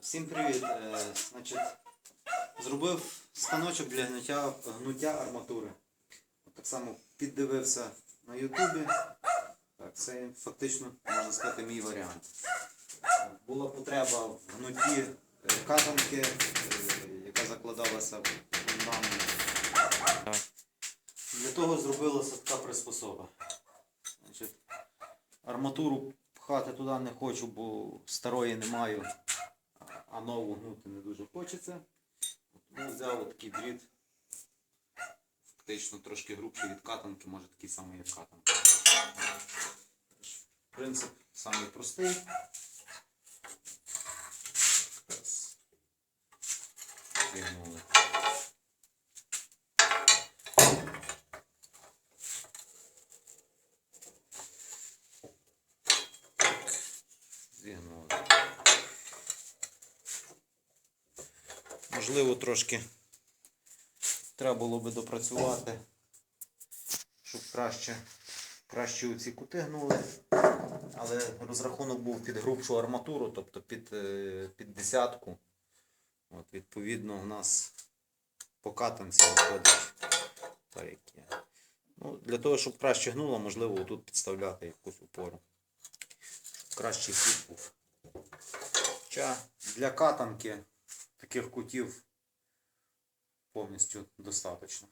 Всім привіт! Е, значить, зробив станочок для гнуття, гнуття арматури. Так само піддивився на Ютубі. Так, це фактично, можна сказати, мій варіант. Була потреба в гнутті е, катанки, е, яка закладалася в фундамент. Для того зробилася така приспособа. Значить, арматуру пхати туди не хочу, бо старої не маю, а- нову гнути не дуже хочеться. Тому взяв такий дріт. Фактично трошки грубший від катанки, може такий самий як катанка. Принцип самий простий. Раз. Можливо, трошки треба було би допрацювати, щоб краще, краще оці кути гнули. Але розрахунок був під грубшу арматуру, тобто під, е, під десятку. От, відповідно, у нас по катанці виходить. Ну, для того, щоб краще гнуло, можливо, тут підставляти якусь опору. Кращий кут був. Для катанки таких кутів повністю достатньо.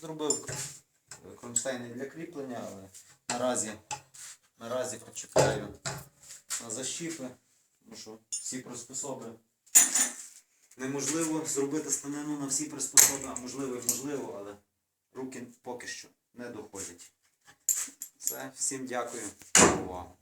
Зробив кронштейни для кріплення, але наразі, наразі почекаю на защіпи, тому що всі приспособи неможливо зробити станину на всі приспособи, а можливо і можливо, але руки поки що не доходять. Все, всім дякую за увагу.